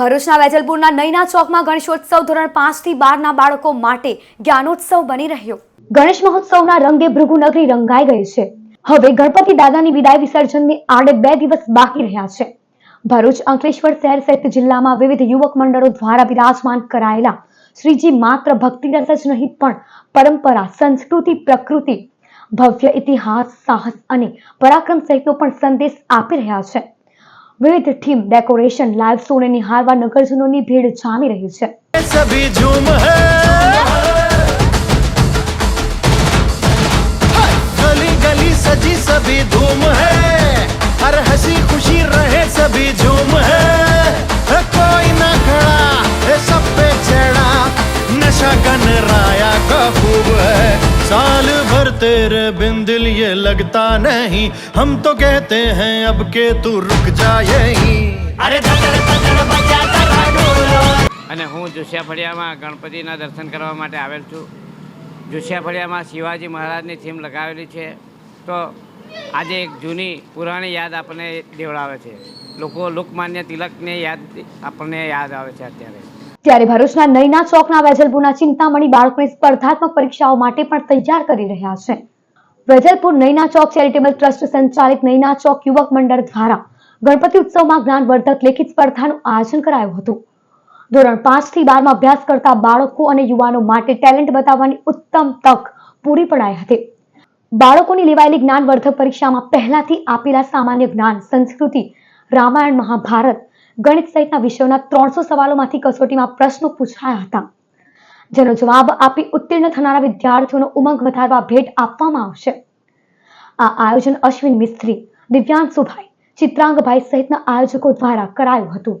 ભરૂચના વેજલપુરના નૈના ચોકમાં ગણેશોત્સવ ધોરણ પાંચથી બારના બાળકો માટે જ્ઞાનોત્સવ બની રહ્યો. ગણેશ મહોત્સવના રંગે ભૃગુનગરી રંગાઈ ગઈ છે. હવે ગણપતિ દાદાની વિદાય વિસર્જનની આડે બે દિવસ બાકી રહ્યા છે. ભરૂચ અંકલેશ્વર શહેર સહિત જિલ્લામાં વિવિધ યુવક મંડળો દ્વારા બિરાજમાન કરાયેલા શ્રીજી માત્ર ભક્તિરસ જ નહીં પણ પરંપરા, સંસ્કૃતિ, પ્રકૃતિ, ભવ્ય ઇતિહાસ, સાહસ અને પરાક્રમ સહિતનો પણ સંદેશ આપી રહ્યા છે. વિવિધ થીમ ડેકોરેશન લાઈવ સોને નિહાળવા નગરજનોની ભીડ જામી રહી છે. तेरे बिन दिल ये लगता नहीं हम तो कहते हैं अब के तू रुक जा यहीं अरे धड़ धड़ बजा जरा ढोलो અને હું જોશિયા ફળિયામાં ગણપતિના દર્શન કરવા માટે આવેલ છું જોશિયા ફળિયામાં શિવાજી મહારાજની થીમ લગાવેલી છે તો આજે એક જૂની પુરાણી યાદ આપણને દેવડાવે છે લોકો લોકમાન્ય તિલકને યાદ આપણને યાદ આવે છે અત્યારે ત્યારે ભરૂચના નૈના ચોકના વેજલપુરના ચિંતામણી બાળકોને સ્પર્ધાત્મક પરીક્ષાઓ માટે પણ તૈયાર કરી રહ્યા છે. વેજલપુર નૈના ચોક ચેરિટેબલ ટ્રસ્ટ સંચાલિત નૈના ચોક યુવક મંડળ દ્વારા ગણપતિ ઉત્સવમાં જ્ઞાનવર્ધક લેખિત સ્પર્ધાનું આયોજન કરાયું હતું. ધોરણ પાંચથી બારમાં અભ્યાસ કરતા બાળકો અને યુવાનો માટે ટેલેન્ટ બતાવવાની ઉત્તમ તક પૂરી પડાઈ હતી. બાળકોની લેવાયેલી જ્ઞાનવર્ધક પરીક્ષામાં પહેલાથી આપેલા સામાન્ય જ્ઞાન, સંસ્કૃતિ, રામાયણ, મહાભારત ગણિત સહિતના વિષયોના ત્રણસો સવાલોમાંથી કસોટીમાં પ્રશ્નો પૂછાયા હતા. જેનો જવાબ આપી ઉત્તીર્ણ થનારા વિદ્યાર્થીઓનો ઉમંગ વધારવા ભેટ આપવામાં આવશે. આ આયોજન અશ્વિન મિસ્ત્રી દિવ્યાંશુભાઈ ચિત્રાંગભાઈ સહિતના આયોજકો દ્વારા કરાયું હતું.